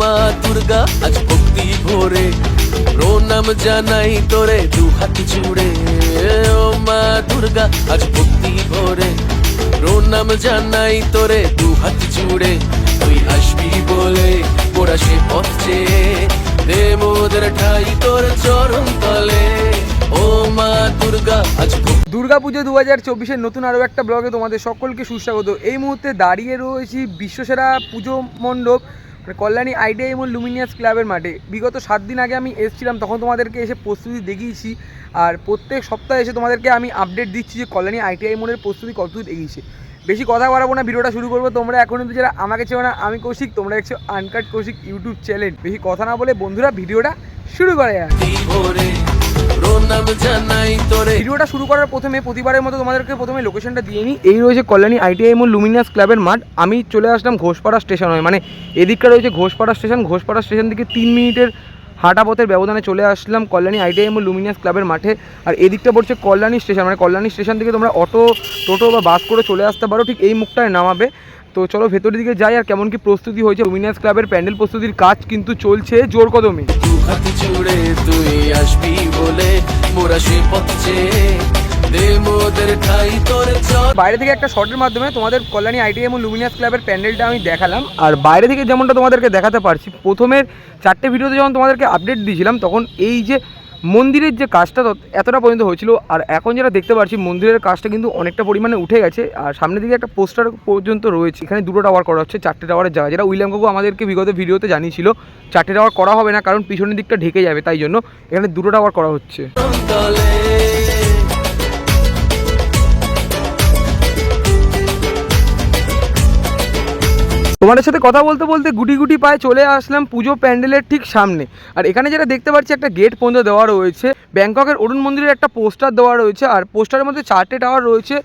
মা দুর্গা, আজ ভক্তি ভরে। প্রণাম জানাই তোরে দু হাত জুড়ে। ও মা দুর্গা, আজ ভক্তি ভরে। প্রণাম জানাই তোরে দু হাত জুড়ে। তুই আসবি বলে মোরা সে পথ দে মোদের ঠাই তোর চরণ তলে। ও মা দুর্গা, আজ দুর্গা পুজো দু হাজার চব্বিশের নতুন আরও একটা ব্লগে তোমাদের সকলকে সুস্বাগত। এই মুহূর্তে দাঁড়িয়ে রয়েছি বিশ্বসেরা পুজো মণ্ডপ কল্যাণী আইডিয়া এবং লুমিনিয়াস ক্লাবের মাঠে। বিগত সাত দিন আগে আমি এসেছিলাম, তখন তোমাদেরকে এসে প্রস্তুতি দেখিয়েছি। আর প্রত্যেক সপ্তাহে এসে তোমাদেরকে আমি আপডেট দিচ্ছি যে কল্যাণী আইটিআই মোড়ের প্রস্তুতি কতদূর দেখিয়েছে বেশি কথা বাড়াবো না, ভিডিওটা শুরু করব। তোমরা এখন কিন্তু যারা আমাকে চেও না, আমি কৌশিক, তোমরা দেখছ আনকাট কৌশিক ইউটিউব চ্যানেল বেশি কথা না বলে বন্ধুরা, ভিডিওটা শুরু করে প্রণাম জানাই ভিডিওটা শুরু করার প্রথমে প্রতিবারের মতো তোমাদেরকে প্রথমে লোকেশনটা দিয়ে নিই। এই রয়েছে কল্যাণী আইটিআই এবং লুমিনিয়াস ক্লাবের মাঠ। আমি চলে আসলাম ঘোষপাড়া স্টেশন হয়ে। মানে এদিকটা রয়েছে ঘোষপাড়া স্টেশন। ঘোষপাড়া স্টেশন থেকে তিন মিনিটের হাঁটা পথের ব্যবধানে চলে আসলাম কল্যাণী আইটিআই এবং লুমিনিয়াস ক্লাবের মাঠে। আর এদিকটা পড়ছে কল্যাণী স্টেশন। মানে কল্যাণী স্টেশন থেকে তোমরা অটো, টোটো বা বাস করে চলে আসতে পারো। ঠিক এই মুখটায় নামাবে। তো চলো ভেতরের দিকে যাই আর কেমন কি প্রস্তুতি হয়েছে। লুমিনিয়াস ক্লাবের প্যান্ডেল প্রস্তুতির কাজ কিন্তু চলছে জোর কদমে। তুই আসবি বলে মোরা সে পথ। বাইরে থেকে একটা শর্টের মাধ্যমে তোমাদের কল্যাণী আইটি এবং লুমিনিয়াস ক্লাবের প্যান্ডেলটা আমি দেখালাম। আর বাইরে থেকে যেমনটা তোমাদেরকে দেখাতে পারছি প্রথমের চারটে ভিডিওতে যখন তোমাদেরকে আপডেট দিয়েছিলাম তখন এই যে মন্দিরের যে কাজটা এতটা পর্যন্ত হয়েছিল, আর এখন যেটা দেখতে পাচ্ছি মন্দিরের কাজটা কিন্তু অনেকটা পরিমাণে উঠে গেছে, আর সামনের দিকে একটা পোস্টার পর্যন্ত রয়েছে। এখানে দুটো টাওয়ার করা হচ্ছে, চারটে টাওয়ারের জায়গা। যেটা উইলিয়াম কাকু আমাদেরকে বিগত ভিডিওতে জানিয়েছিল, চারটে টাওয়ার করা হবে না, কারণ পিছনের দিকটা ঢেকে যাবে, তাই জন্য এখানে দুটো টাওয়ার করা হচ্ছে। তোমাদের সাথে কথা বলতে বলতে গুটি গুটি পায়ে চলে আসলাম পুজো প্যান্ডেলের ঠিক সামনে। আর এখানে যেটা দেখতে পাচ্ছি, একটা গেট পর্যন্ত দেওয়া রয়েছে। ব্যাংককের অরুণ মন্দিরের একটা পোস্টার দেওয়া রয়েছে আর পোস্টারের মধ্যে চারটে টাওয়ার রয়েছে।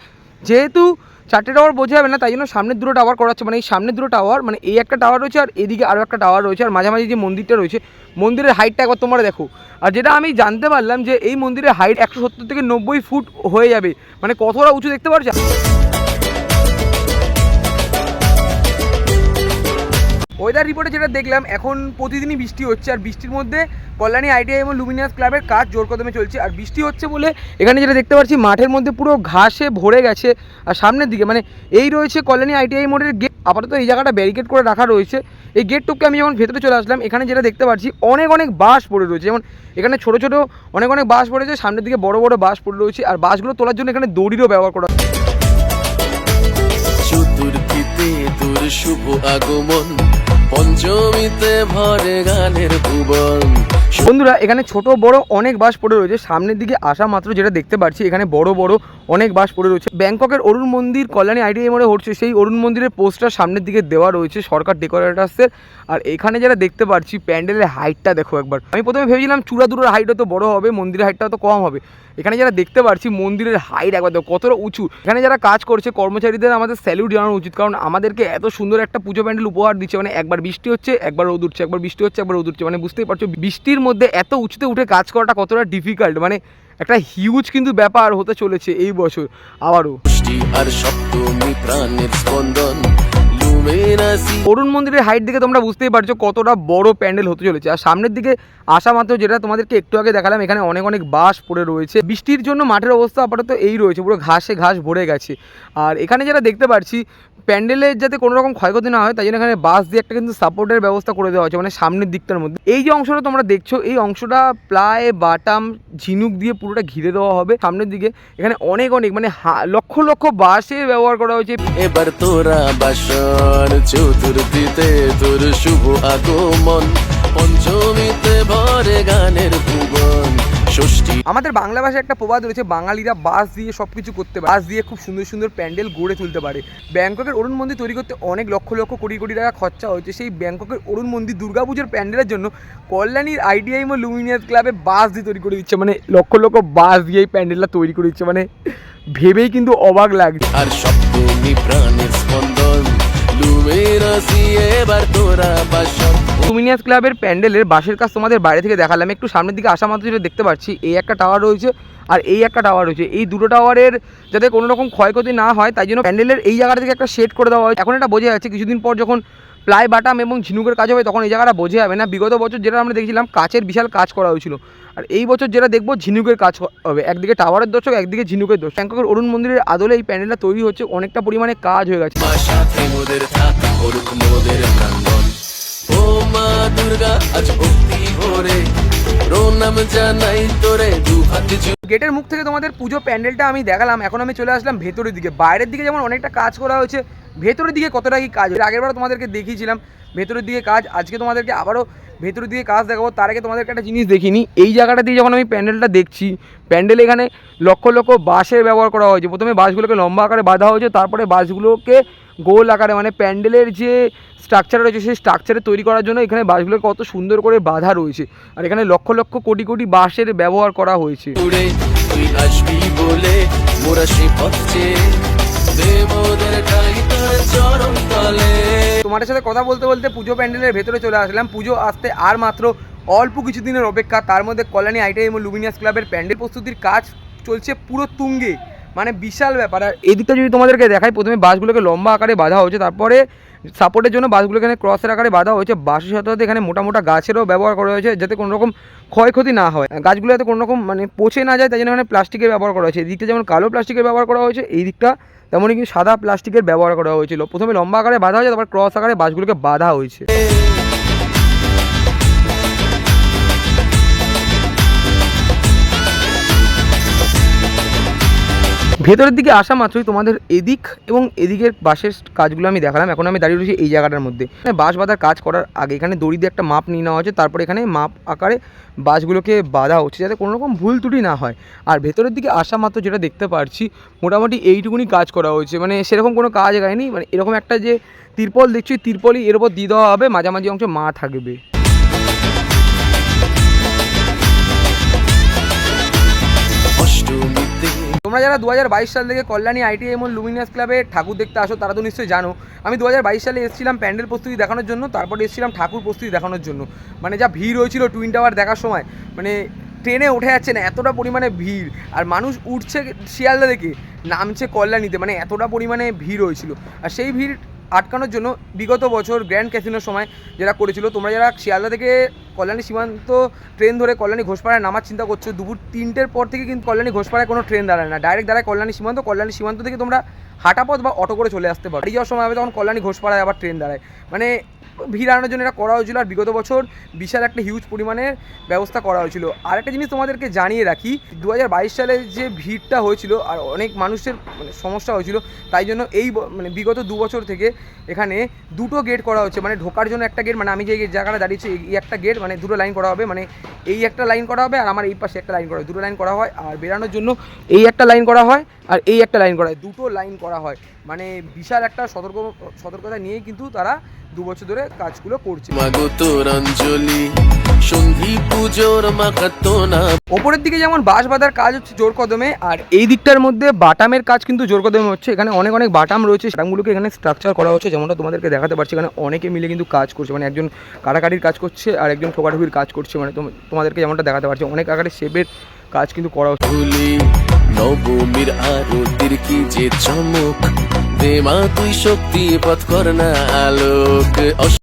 যেহেতু চারটে টাওয়ার বোঝা যাবে না, তাই জন্য সামনের দুটো টাওয়ার করা হচ্ছে। মানে এই সামনের দুটো টাওয়ার মানে এই একটা টাওয়ার রয়েছে আর এদিকে আরও একটা টাওয়ার রয়েছে। আর মাঝামাঝি যে মন্দিরটা রয়েছে, মন্দিরের হাইটটা একবার তোমরা দেখো। আর যেটা আমি জানতে পারলাম যে এই মন্দিরের হাইট একশো সত্তর থেকে নব্বই ফুট হয়ে যাবে। মানে কতটা উঁচু দেখতে পারছ? ওয়েদার রিপোর্টে যেটা দেখলাম, এখন প্রতিদিনই বৃষ্টি হচ্ছে, আর বৃষ্টির মধ্যে কল্যাণী আইটিআই এবং লুমিনিয়াস ক্লাবের কাজ জোর কদমে চলছে। আর বৃষ্টি হচ্ছে বলে এখানে যেটা দেখতে পাচ্ছি, মাঠের মধ্যে পুরো ঘাসে ভরে গেছে, আর সামনের দিকে মানে এই রয়েছে কল্যাণী আইটিআই মোড়ের গেট আপাতত এই জায়গাটা ব্যারিকেড করে রাখা রয়েছে। এই গেট আমি যখন ভেতরে চলে আসলাম, এখানে যেটা দেখতে পাচ্ছি, অনেক অনেক বাস পড়ে রয়েছে। যেমন এখানে ছোট ছোট অনেক অনেক বাস পড়েছে সামনের দিকে বড় বড় বাস পড়ে রয়েছে, আর বাসগুলো তোলার জন্য এখানে দড়িরও ব্যবহার করা শুভ আগমন। পঞ্চমীতে ভরে গানের ভুবন। বন্ধুরা, এখানে ছোট, বড় অনেক বাস পড়ে রয়েছে। সামনের দিকে আসা মাত্র যেটা দেখতে পাচ্ছি, এখানে বড় বড় অনেক বাস পড়ে রয়েছে। ব্যাংককের অরুণ মন্দির কল্যাণী আইডিআই মোড়ে হচ্ছে। সেই অরুণ মন্দিরের পোস্টার সামনের দিকে দেওয়া রয়েছে সরকার ডেকোরেটার্সের। আর এখানে যেটা দেখতে পাচ্ছি, প্যান্ডেলের হাইটটা দেখো একবার। আমি প্রথমে ভেবেছিলাম চূড়াদুরের হাইট তো বড় হবে, মন্দিরের হাইটটা তো কম হবে। এখানে যারা দেখতে পাচ্ছি, মন্দিরের হাইট একবার দেখো, কতটা উঁচু। এখানে যারা কাজ করছে, কর্মচারীদের আমাদের স্যালিউট জানানো উচিত। কারণ আমাদেরকে এত সুন্দর একটা পুজো প্যান্ডেল উপহার দিচ্ছে মানে একবার বৃষ্টি হচ্ছে একবার রোদ উঠছে একবার বৃষ্টি হচ্ছে একবার রোদ উঠছে। মানে বুঝতেই পারছ বৃষ্টির মধ্যে এত উঁচুতে উঠে কাজ করাটা কতটা ডিফিকাল্ট মানে একটা হিউজ কিন্তু ব্যাপার হতে চলেছে এই বছর আবারও। পুষ্টি আর সপ্তমী প্রাণের স্পন্দন অরুণ মন্দিরের হাইট দিকে তোমরা বুঝতেই পারছ কতটা বড় প্যান্ডেল হতে চলেছে। আর সামনের দিকে আসা মাত্র যেটা তোমাদেরকে একটু আগে দেখালাম এখানে অনেক অনেক বাস পড়ে রয়েছে। বৃষ্টির জন্য মাঠের অবস্থা আপাতত এই রয়েছে পুরো ঘাসে ঘাস ভরে গেছে। আর এখানে যেটা দেখতে পাচ্ছি প্যান্ডেলের যাতে কোনো রকম ক্ষয়ক্ষতি না হয়, তাই জন্য এখানে বাস দিয়ে একটা কিন্তু সাপোর্টের ব্যবস্থা করে দেওয়া হয়েছে মানে সামনের দিকটার মধ্যে। এই যে অংশটা তোমরা দেখছ, এই অংশটা প্লায় বাটাম ঝিনুক দিয়ে পুরোটা ঘিরে দেওয়া হবে সামনের দিকে। এখানে অনেক অনেক মানে লক্ষ লক্ষ বাসের ব্যবহার করা হয়েছে। এবার তোরা বাসন চতুর্থীতে তোর শুভ আগমন। পঞ্চমীতে ভরে গানের ষষ্ঠী। আমাদের বাংলা ভাষায় একটা প্রবাদ রয়েছে বাঙালিরা বাস দিয়ে সব কিছু করতে পারে। বাস দিয়ে খুব সুন্দর সুন্দর প্যান্ডেল গড়ে তুলতে পারে। ব্যাংককের অরুণ মন্দির তৈরি করতে অনেক লক্ষ লক্ষ কোটি কোটি টাকা খরচা হয়েছে। সেই ব্যাংককের অরুণ মন্দির দুর্গাপুজোর প্যান্ডেলের জন্য কল্যাণীর আইডিআই ও লুমিনিয়াস ক্লাবে বাস দিয়ে তৈরি করে দিচ্ছে। মানে লক্ষ লক্ষ বাস দিয়ে এই প্যান্ডেলটা তৈরি করে দিচ্ছে। মানে ভেবেই কিন্তু অবাক লাগছে। আর সপ্তমী প্রাণের স্পন্দন লুমেনাসি এবার তোরা বাসন। লুমিনিয়াস ক্লাবের প্যান্ডেলের বাসের কাজ তোমাদের বাইরে থেকে দেখালাম। একটু সামনের দিকে আসা মাত্র যেটা দেখতে পাচ্ছি, এই একটা টাওয়ার রয়েছে আর এই একটা টাওয়ার রয়েছে। এই দুটো টাওয়ারের যাতে কোনো রকম ক্ষয়ক্ষতি না হয়, তাই জন্য প্যান্ডেলের এই জায়গাটা থেকে একটা শেড করে দেওয়া হয়। এখন এটা বোঝা যাচ্ছে কিছুদিন পর যখন প্লাই বাটাম এবং ঝিনুকের কাজ হবে, তখন এই জায়গাটা বোঝা যাবে না। বিগত বছর যেটা আমরা দেখছিলাম, কাচের বিশাল কাজ করা হয়েছিল। আর এই বছর যেটা দেখব, ঝিনুকের কাজ হবে। একদিকে টাওয়ারের দর্শক, একদিকে ঝিনুকের দর্শক। ব্যাংককের অরুণ মন্দিরের আদলে এই প্যান্ডেলটা তৈরি হচ্ছে, অনেকটা পরিমাণে কাজ হয়ে গেছে। ও মা দুর্গা, আজ ভক্তি ভরে। প্রণাম জানাই তোরে, দু হাত গেটের মুখ থেকে তোমাদের পুজো প্যান্ডেলটা আমি দেখালাম। এখন আমি চলে আসলাম ভেতরের দিকে। বাইরের দিকে যেমন অনেকটা কাজ করা হয়েছে, ভেতরের দিকে কতটা কি কাজ আগেরবার তোমাদেরকে দেখিয়েছিলাম। ভেতরের দিকে কাজ, আজকে তোমাদেরকে আবারও ভেতরের দিকে কাজ দেখাবো। তার আগে তোমাদেরকে একটা জিনিস দেখিনি। এই জায়গাটা দিয়ে যখন আমি প্যান্ডেলটা দেখছি, প্যান্ডেল এখানে লক্ষ লক্ষ বাঁশের ব্যবহার করা হয়েছে। প্রথমে বাঁশগুলোকে লম্বা আকারে বাঁধা হয়েছে, তারপরে বাঁশগুলোকে গোল আকারে মানে প্যান্ডেলের যে স্ট্রাকচার রয়েছে সেই স্ট্রাকচারে তৈরি করার জন্য এখানে বাঁশগুলোকে কত সুন্দর করে বাঁধা রয়েছে। আর এখানে লক্ষ লক্ষ কোটি কোটি বাঁশের ব্যবহার করা হয়েছে। তুই আসবি বলে মোরা সে পথ চেয়ে দে মোদের ঠাই তোর চরণ তলে। তোমাদের সাথে কথা বলতে বলতে পুজো প্যান্ডেলের ভেতরে চলে আসলাম। পুজো আসতে আর মাত্র অল্প কিছুদিনের অপেক্ষা। তার মধ্যে কল্যাণী আইটিআই এবং লুমিনিয়াস ক্লাবের প্যান্ডেল প্রস্তুতির কাজ চলছে পুরো তুঙ্গে। মানে বিশাল ব্যাপার। আর এদিকটা যদি তোমাদেরকে দেখাই, প্রথমে বাসগুলোকে লম্বা আকারে বাঁধা হয়েছে, তারপরে সাপোর্টের জন্য বাসগুলো এখানে ক্রসের আকারে বাঁধা হয়েছে। বাসের সাথে সাথে এখানে মোটা মোটা গাছেরও ব্যবহার করা হয়েছে, যাতে কোনো রকম ক্ষয়ক্ষতি না হয়। গাছগুলো যাতে কোনো রকম মানে পচে না যায়, তাই জন্য এখানে প্লাস্টিকের ব্যবহার করা হয়েছে। এদিকটা যেমন কালো প্লাস্টিকের ব্যবহার করা হয়েছে, এই দিকটা তেমনই কিন্তু সাদা প্লাস্টিকের ব্যবহার করা হয়েছিল। প্রথমে লম্বা আকারে বাঁধা হয়েছে, তারপর ক্রস আকারে বাসগুলোকে বাঁধা হয়েছে। ভেতরের দিকে আসা মাত্রই তোমাদের এদিক এবং এদিকের বাসের কাজগুলো আমি দেখালাম। এখন আমি দাঁড়িয়ে রয়েছি এই জায়গাটার মধ্যে। বাঁশ বাঁধার কাজ করার আগে এখানে দড়ি দিয়ে একটা মাপ নিয়ে নেওয়া হচ্ছে তারপরে এখানে মাপ আকারে বাসগুলোকে বাঁধা হচ্ছে যাতে কোনো রকম ভুল ত্রুটি না হয়। আর ভেতরের দিকে আসা মাত্র যেটা দেখতে পারছি, মোটামুটি এইটুকুনি কাজ করা হয়েছে। মানে সেরকম কোনো কাজ হয়নি মানে এরকম একটা যে তিরপল দেখছি, তিরপলই এর উপর দিয়ে দেওয়া হবে। মাঝামাঝি অংশ মা থাকবে। তোমরা যারা দু হাজার বাইশ সাল থেকে কল্যাণী আইটিআই এবং লুমিনিয়াস ক্লাবে ঠাকুর দেখতে আসো, তারা তো নিশ্চয়ই জানো। আমি দু হাজার বাইশ সালে এসেছিলাম প্যান্ডেল প্রস্তুতি দেখানোর জন্য, তারপর এসেছিলাম ঠাকুর প্রস্তুতি দেখানোর জন্য। মানে যা ভিড় হয়েছিল টুইন টাওয়ার দেখার সময় মানে ট্রেনে উঠে যাচ্ছে না, এতটা পরিমাণে ভিড়। আর মানুষ উঠছে শিয়ালদা থেকে, নামছে কল্যাণীতে মানে এতটা পরিমাণে ভিড় হয়েছিল। আর সেই ভিড় আটকানোর জন্য বিগত বছর গ্র্যান্ড ক্যাসিনোর সময় যেটা করেছিল, তোমরা যারা শিয়ালদা থেকে কল্যাণী সীমান্ত ট্রেন ধরে কল্যাণী ঘোষপাড়ায় নামার চিন্তা করছ, দুপুর তিনটের পর থেকে কিন্তু কল্যাণী ঘোষপাড়ায় কোনো ট্রেন দাঁড়ায় না। ডাইরেক্ট দাঁড়ায় কল্যাণী সীমান্ত কল্যাণী সীমান্ত থেকে তোমরা হাঁটাপথ বা অটো করে চলে আসতে পারো। এই যাওয়ার সময় হবে, তখন কল্যাণী ঘোষপাড়ায় আবার ট্রেন দাঁড়ায়। মানে ভিড় আনানোর জন্য এটা করা হয়েছিল। আর বিগত বছর বিশাল একটা হিউজ পরিমাণের ব্যবস্থা করা হয়েছিল। আর একটা জিনিস তোমাদেরকে জানিয়ে রাখি দু হাজার বাইশ সালে যে ভিড়টা হয়েছিল আর অনেক মানুষের মানে সমস্যা হয়েছিল, তাই জন্য এই মানে বিগত দু বছর থেকে এখানে দুটো গেট করা হচ্ছে। মানে ঢোকার জন্য একটা গেট মানে আমি যে জায়গাটা দাঁড়িয়েছি, এই- একটা গেট মানে দুটো লাইন করা হবে। মানে এই একটা লাইন করা হবে আর আমার এই পাশে একটা লাইন করা হয় দুটো লাইন করা হয় আর বেরানোর জন্য এই একটা লাইন করা হয়। আর এই একটা লাইন করা হয় দুটো লাইন করা হয়। মানে বিশাল একটা সতর্ক সতর্কতা নিয়েই কিন্তু তারা দু বছর ধরে কাজগুলো করছে। ওপরের দিকে যেমন বাঁশ বাঁধার কাজ হচ্ছে জোর কদমে আর এই দিকটার মধ্যে বাটামের কাজ কিন্তু জোর কদমে হচ্ছে। এখানে অনেক অনেক বাটাম রয়েছে। বাটামগুলোকে এখানে স্ট্রাকচার করা হচ্ছে যেমনটা তোমাদেরকে দেখাতে পারছি। এখানে অনেকে মিলে কিন্তু কাজ করছে। মানে একজন কাটাকাটির কাজ করছে আর একজন ঠোকাঠুকির কাজ করছে। মানে তোম- তোমাদেরকে যেমনটা দেখাতে পারছি অনেক আকারে শেপের কাজ কিন্তু করা হচ্ছে। নবমীর আরতির কি যে চমক? দেমা তুই শক্তি পথ কর না আলোক।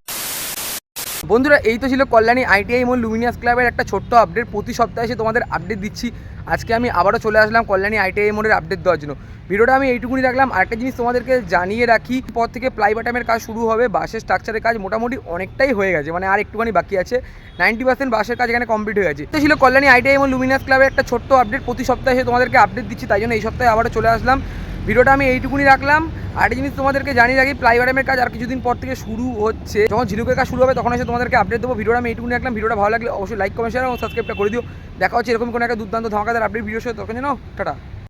বন্ধুরা, এই তো ছিল কল্যাণী আইটিআই এবং লুমিনিয়াস ক্লাবের একটা ছোট্ট আপডেট প্রতি সপ্তাহে এসে তোমাদের আপডেট দিচ্ছি। আজকে আমি আবারও চলে আসলাম কল্যাণী আইটিআই মোড়ের আপডেট দেওয়ার জন্য। ভিডিওটা আমি এইটুকুনি রাখলাম। আরেকটা জিনিস তোমাদেরকে জানিয়ে রাখি পর থেকে প্লাই বাটামের কাজ শুরু হবে। বাসের স্ট্রাকচারের কাজ মোটামুটি অনেকটাই হয়ে গেছে। মানে আর একটুখানি বাকি আছে। নাইনটি পার্সেন্ট বাসের কাজ এখানে কমপ্লিট হয়ে গেছে। তো ছিল কল্যাণী আইটিআই এবং লুমিনিয়াস ক্লাবের একটা ছোট্ট আপডেট প্রতি সপ্তাহে তোমাদেরকে আপডেট দিচ্ছি। তাই জন্য এই সপ্তাহে আবারও চলে আসলাম। ভিডিওটা আমি এইটুকুনি রাখলাম। আরেকটা জিনিস তোমাদেরকে জানিয়ে রাখি প্লাই বাটামের কাজ আর কিছুদিন পর থেকে শুরু হচ্ছে। যখন ঝিনুকের কাজ শুরু হবে, তখন এসে তোমাদেরকে আপডেট দেবো। ভিডিওটা আমি এইটুকুনি রাখলাম। ভিডিওটা ভালো লাগলে অবশ্যই লাইক কমেন্ট শেয়ার এবং সাবস্ক্রাইবটা করে দিও। দেখা হচ্ছে এরকম কোনো একটা দুর্দান্ত ধামাকাদার আপডেট ভিডিও সাথে। তখন জানো টাটা।